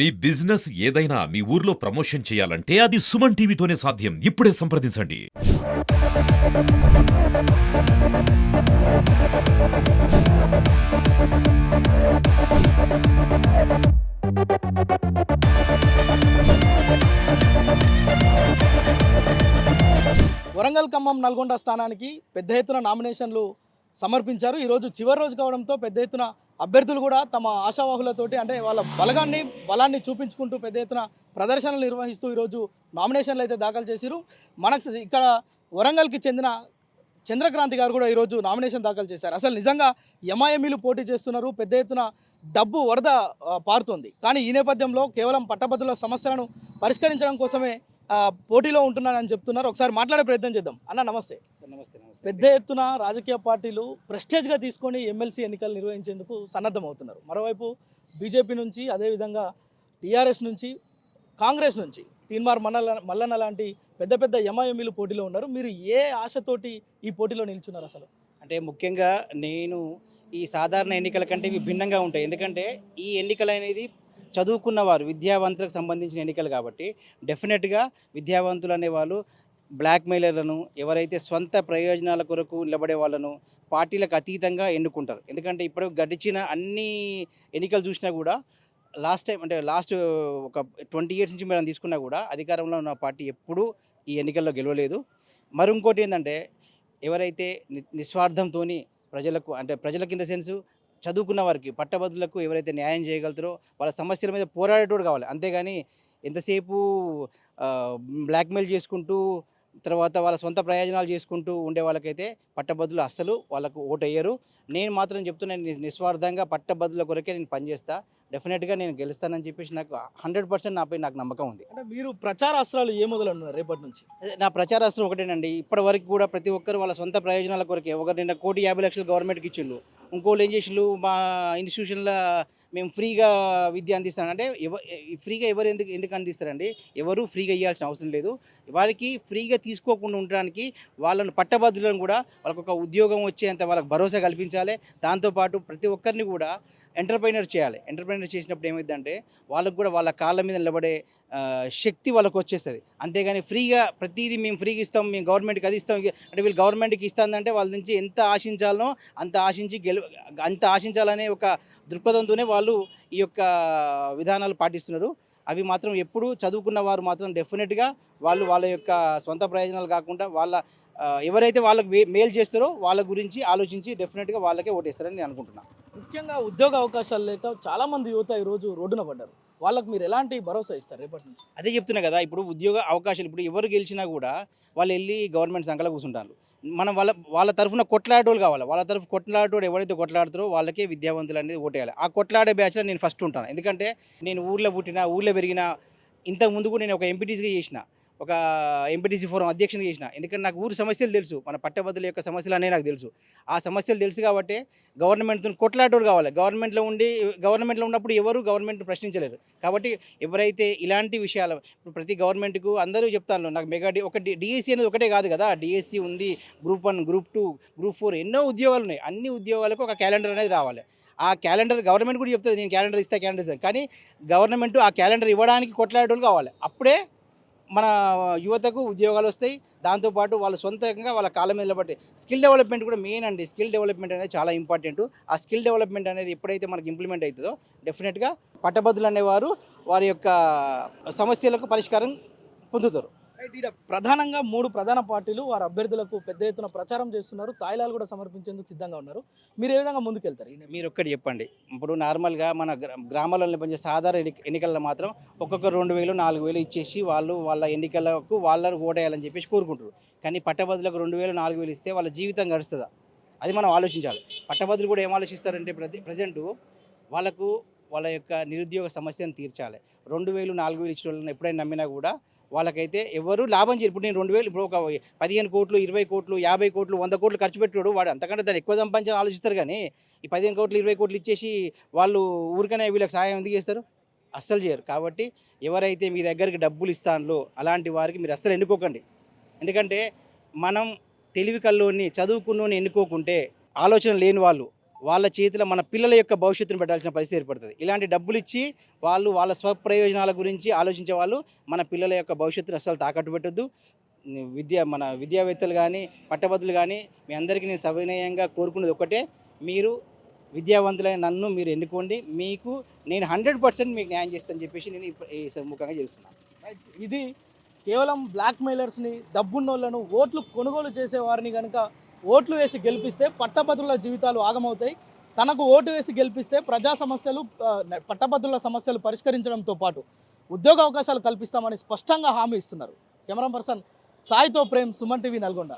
మీ business ఏదైనా మీ ఊర్లో promotion చేయాలంటే అది సుమన్ టీవీతోనే సాధ్యం. ఇప్పుడే సంప్రదించండి. వరంగల్ ఖమ్మం నల్గొండ స్థానానికి పెద్ద ఎత్తున నామినేషన్లు సమర్పించారు. ఈరోజు చివరి రోజు కావడంతో పెద్ద ఎత్తున అభ్యర్థులు కూడా తమ ఆశావాహులతోటి అంటే వాళ్ళ బలగాన్ని బలాన్ని చూపించుకుంటూ పెద్ద ఎత్తున ప్రదర్శనలు నిర్వహిస్తూ ఈరోజు నామినేషన్లు అయితే దాఖలు చేశారు మనకు ఇక్కడ వరంగల్కి చెందిన చంద్రక్రాంతి గారు కూడా ఈరోజు నామినేషన్ దాఖలు చేశారు. అసలు నిజంగా ఎంఐఎంఈలు పోటీ చేస్తున్నారు పెద్ద ఎత్తున డబ్బు వరద పారుతుంది పారుతోంది. కానీ ఈ నేపథ్యంలో కేవలం పట్టభద్రుల సమస్యలను పరిష్కరించడం కోసమే పోటీలో ఉంటున్నానని చెప్తున్నారు. ఒకసారి మాట్లాడే ప్రయత్నం చేద్దాం. అన్న నమస్తే. పెద్ద ఎత్తున రాజకీయ పార్టీలు ప్రెస్టేజ్గా తీసుకొని ఎమ్మెల్సీ ఎన్నికలు నిర్వహించేందుకు సన్నద్ధమవుతున్నారు మరోవైపు బీజేపీ నుంచి అదేవిధంగా టీఆర్ఎస్ నుంచి కాంగ్రెస్ నుంచి తీన్మార్ మల్లన్న మల్లన్న లాంటి పెద్ద పెద్ద ఎంఐఎంఈలు పోటీలో ఉన్నారు. మీరు ఏ ఆశతోటి ఈ పోటీలో నిల్చున్నారు అసలు? అంటే ముఖ్యంగా నేను ఈ సాధారణ ఎన్నికల కంటే ఇవి భిన్నంగా ఉంటాయి. ఎందుకంటే ఈ ఎన్నికలు అనేది చదువుకున్నవారు విద్యావంతులకు సంబంధించిన ఎన్నికలు కాబట్టి డెఫినెట్గా విద్యావంతులు అనేవాళ్ళు బ్లాక్మెయిలర్లను ఎవరైతే సొంత ప్రయోజనాల కొరకు నిలబడే వాళ్ళను పార్టీలకు అతీతంగా ఎన్నుకుంటారు. ఎందుకంటే ఇప్పుడు గడిచిన అన్ని ఎన్నికలు చూసినా కూడా లాస్ట్ టైం అంటే లాస్ట్ ఒక ట్వంటీ ఇయర్స్ నుంచి మనం తీసుకున్నా కూడా అధికారంలో ఉన్న పార్టీ ఎప్పుడూ ఈ ఎన్నికల్లో గెలవలేదు. మరి ఇంకోటి ఏంటంటే ఎవరైతే ని నిస్వార్థంతో ప్రజలకు అంటే ప్రజల కింద సెన్స్ చదువుకున్న వారికి పట్టభద్రులకు ఎవరైతే న్యాయం చేయగలుగుతారో వాళ్ళ సమస్యల మీద పోరాడేటోడు కావాలి. అంతేగాని ఎంతసేపు బ్లాక్మెయిల్ చేసుకుంటూ తర్వాత వాళ్ళ సొంత ప్రయోజనాలు చేసుకుంటూ ఉండే వాళ్ళకైతే పట్టభద్రులు అస్సలు వాళ్ళకు ఓటు వేయరు నేను మాత్రం చెప్తున్నాను నిస్వార్థంగా పట్టభద్రుల కొరకే నేను పనిచేస్తా. డెఫినెట్గా నేను గెలుస్తానని చెప్పేసి నాకు హండ్రెడ్ పర్సెంట్ నాపై నాకు నమ్మకం ఉంది. అంటే మీరు ప్రచార అస్త్రాలు ఏ మొదలన్నారు రేపటి నుంచి? నా ప్రచారాస్త్రం ఒకటేనండి. ఇప్పటి వరకు కూడా ప్రతి ఒక్కరు వాళ్ళ సొంత ప్రయోజనాల కొరకే. ఒకరు నిన్న కోటి యాభై లక్షలు గవర్నమెంట్కి ఇచ్చిండు ఇంకోళ్ళు ఏం చేసిండ్రు మా ఇన్స్టిట్యూషన్లో మేము ఫ్రీగా విద్య అందిస్తాను అంటే ఎవ ఫ్రీగా ఎవరు ఎందుకు ఎందుకు అందిస్తారండి? ఎవరు ఫ్రీగా ఇవ్వాల్సిన అవసరం లేదు. వారికి ఫ్రీగా తీసుకోకుండా ఉండడానికి వాళ్ళను పట్టభద్రులను కూడా వాళ్ళకు ఒక ఉద్యోగం వచ్చేంత వాళ్ళకి భరోసా కల్పించాలి. దాంతోపాటు ప్రతి ఒక్కరిని కూడా ఎంటర్ప్రైనర్ చేయాలి. ఎంటర్ప్రైనర్ చేసినప్పుడు ఏమైందంటే వాళ్ళకు కూడా వాళ్ళ కాళ్ళ మీద నిలబడే శక్తి వాళ్ళకు వచ్చేస్తుంది. అంతేగాని ఫ్రీగా ప్రతిదీ మేము ఫ్రీగా ఇస్తాం మేము గవర్నమెంట్కి అది ఇస్తాం. అంటే వీళ్ళు గవర్నమెంట్కి ఇస్తుందంటే వాళ్ళ నుంచి ఎంత ఆశించాలనో అంత ఆశించి గెలు అంత ఆశించాలనే ఒక దృక్పథంతోనే వాళ్ళు ఈ యొక్క విధానాలు పాటిస్తున్నారు. అవి మాత్రం ఎప్పుడు చదువుకున్న వారు మాత్రం డెఫినెట్గా వాళ్ళు వాళ్ళ యొక్క సొంత ప్రయోజనాలు కాకుండా వాళ్ళ ఎవరైతే వాళ్ళకి మేలు చేస్తారో వాళ్ళ గురించి ఆలోచించి డెఫినెట్గా వాళ్ళకే ఓటేస్తారని నేను అనుకుంటున్నాను ముఖ్యంగా ఉద్యోగ అవకాశాలు లేక చాలా మంది యువత ఈరోజు రోడ్డున పడ్డారు. వాళ్ళకు మీరు ఎలాంటి భరోసా ఇస్తారు రేపటి నుంచి? అదే చెప్తున్నా కదా ఇప్పుడు ఉద్యోగ అవకాశాలు ఇప్పుడు ఎవరు గెలిచినా కూడా వాళ్ళు వెళ్ళి గవర్నమెంట్ సంఘాలు కూర్చుంటారు. మనం వాళ్ళ వాళ్ళ తరఫున కొట్లాడేటోళ్ళు కావాలి. వాళ్ళ తరఫు కొట్లాడేటోడు ఎవరైతే కొట్లాడుతారో వాళ్ళకే విద్యావంతులు అనేది ఓటేయాలి. ఆ కొట్లాడే బ్యాచ్లో నేను ఫస్ట్ ఉంటాను. ఎందుకంటే నేను ఊర్లో పుట్టిన ఊర్లో పెరిగిన ఇంతకుముందు కూడా నేను ఒక ఎంపీటీసీగా చేసిన. ఒక ఎంపీటీసీ ఫోరం అధ్యక్షుని చేసిన. ఎందుకంటే నాకు ఊరి సమస్యలు తెలుసు. మన పట్టభద్రుల యొక్క సమస్యలు అనేవి నాకు తెలుసు. ఆ సమస్యలు తెలుసు కాబట్టి గవర్నమెంట్తో కొట్లాటోడు కావాలి. గవర్నమెంట్లో ఉండి గవర్నమెంట్లో ఉన్నప్పుడు ఎవరు గవర్నమెంట్ ప్రశ్నించలేరు. కాబట్టి ఎవరైతే ఇలాంటి విషయాలు ఇప్పుడు ప్రతి గవర్నమెంట్కు అందరూ చెప్తాను నాకు మెగా డి ఒక డిఎస్సి అనేది ఒకటే కాదు కదా. డిఎస్సి ఉంది group one group two group four ఎన్నో ఉద్యోగాలు ఉన్నాయి అన్ని ఉద్యోగాలకు ఒక క్యాలెండర్ అనేది రావాలి. ఆ క్యాలెండర్ గవర్నమెంట్ కూడా చెప్తుంది నేను క్యాలెండర్ ఇస్తా క్యాలెండర్ ఇస్తాను కానీ గవర్నమెంట్ ఆ క్యాలెండర్ ఇవ్వడానికి కొట్లాడేటోళ్ళు కావాలి. అప్పుడే మన యువతకు ఉద్యోగాలు వస్తాయి. దాంతోపాటు వాళ్ళ సొంతంగా వాళ్ళ కాళ్ళ మీద బట్టి స్కిల్ డెవలప్మెంట్ కూడా మెయిన్ అండి. స్కిల్ డెవలప్మెంట్ అనేది చాలా ఇంపార్టెంట్. ఆ స్కిల్ డెవలప్మెంట్ అనేది ఎప్పుడైతే మనకి ఇంప్లిమెంట్ అవుతుందో డెఫినెట్గా పట్టభద్రులు అనేవారు వారి యొక్క సమస్యలకు పరిష్కారం పొందుతారు. ప్రధానంగా మూడు ప్రధాన పార్టీలు వారి అభ్యర్థులకు పెద్ద ఎత్తున ప్రచారం చేస్తున్నారు. తాయిలాలు కూడా సమర్పించేందుకు సిద్ధంగా ఉన్నారు. మీరు ఏ విధంగా ముందుకెళ్తారు? మీరు ఒక్కటి చెప్పండి. ఇప్పుడు నార్మల్గా మన గ్రా- గ్రామాలలో పనిచే సాధారణ ఎన్నికల్లో మాత్రం ఒక్కొక్క రెండు వేలు నాలుగు వేలు ఇచ్చేసి వాళ్ళు వాళ్ళ ఎన్నికలకు వాళ్ళని ఓటేయాలని చెప్పేసి కోరుకుంటారు కానీ పట్టభద్రులకు రెండు వేలు నాలుగు వేలు ఇస్తే వాళ్ళ జీవితం గడుస్తుందా? అది మనం ఆలోచించాలి. పట్టభద్రులు కూడా ఏం ఆలోచిస్తారంటే ప్రతి ప్రజెంటు వాళ్ళకు వాళ్ళ యొక్క నిరుద్యోగ సమస్యను తీర్చాలి. రెండు వేలు నాలుగు వేలు ఇచ్చిన వాళ్ళని ఎప్పుడైనా నమ్మినా కూడా వాళ్ళకైతే ఎవరు లాభం చేయరు. ఇప్పుడు నేను రెండు వేలు ఇప్పుడు ఒక పదిహేను కోట్లు ఇరవై కోట్లు యాభై కోట్లు వంద కోట్లు ఖర్చు పెట్టాడు వాడు అంతకంటే దాన్ని ఎక్కువ సంపాదించాలని ఆలోచిస్తారు కానీ ఈ పదిహేను కోట్లు ఇరవై కోట్లు ఇచ్చేసి వాళ్ళు ఊరికనే వీళ్ళకి సహాయం ఎందుకు చేస్తారు? అస్సలు చేయరు. కాబట్టి ఎవరైతే మీ దగ్గరికి డబ్బులు ఇస్తానో అలాంటి వారికి మీరు అస్సలు ఎన్నుకోకండి. ఎందుకంటే మనం తెలివి కల్లోని చదువుకున్నోని ఎన్నుకోకుంటే ఆలోచన లేని వాళ్ళు వాళ్ళ చేతిలో మన పిల్లల యొక్క భవిష్యత్తును పెట్టాల్సిన పరిస్థితి ఏర్పడుతుంది. ఇలాంటి డబ్బులు ఇచ్చి వాళ్ళు వాళ్ళ స్వప్రయోజనాల గురించి ఆలోచించే వాళ్ళు మన పిల్లల యొక్క భవిష్యత్తును అసలు తాకట్టు పెట్టద్దు. విద్య మన విద్యావేత్తలు కానీ పట్టభద్రులు కానీ మీ అందరికీ నేను సవినయంగా కోరుకునేది ఒకటే మీరు విద్యావంతులైన నన్ను మీరు ఎన్నుకోండి. మీకు నేను హండ్రెడ్ పర్సెంట్ మీకు న్యాయం చేస్తానని చెప్పేసి నేను ఈ- ఈ సముఖంగా చెప్తున్నాను ఇది కేవలం బ్లాక్ మెయిలర్స్ని డబ్బున్నోళ్ళను ఓట్లు కొనుగోలు చేసేవారిని కనుక ఓట్లు వేసి గెలిపిస్తే పట్టభద్రుల జీవితాలు ఆగమవుతాయి. తనకు ఓటు వేసి గెలిపిస్తే ప్రజా సమస్యలు పట్టభద్రుల సమస్యలు పరిష్కరించడంతో పాటు ఉద్యోగ అవకాశాలు కల్పిస్తామని స్పష్టంగా హామీ ఇస్తున్నారు. కెమెరా పర్సన్ సాయితో ప్రేమ్ సుమన్ టీవీ నల్గొండ.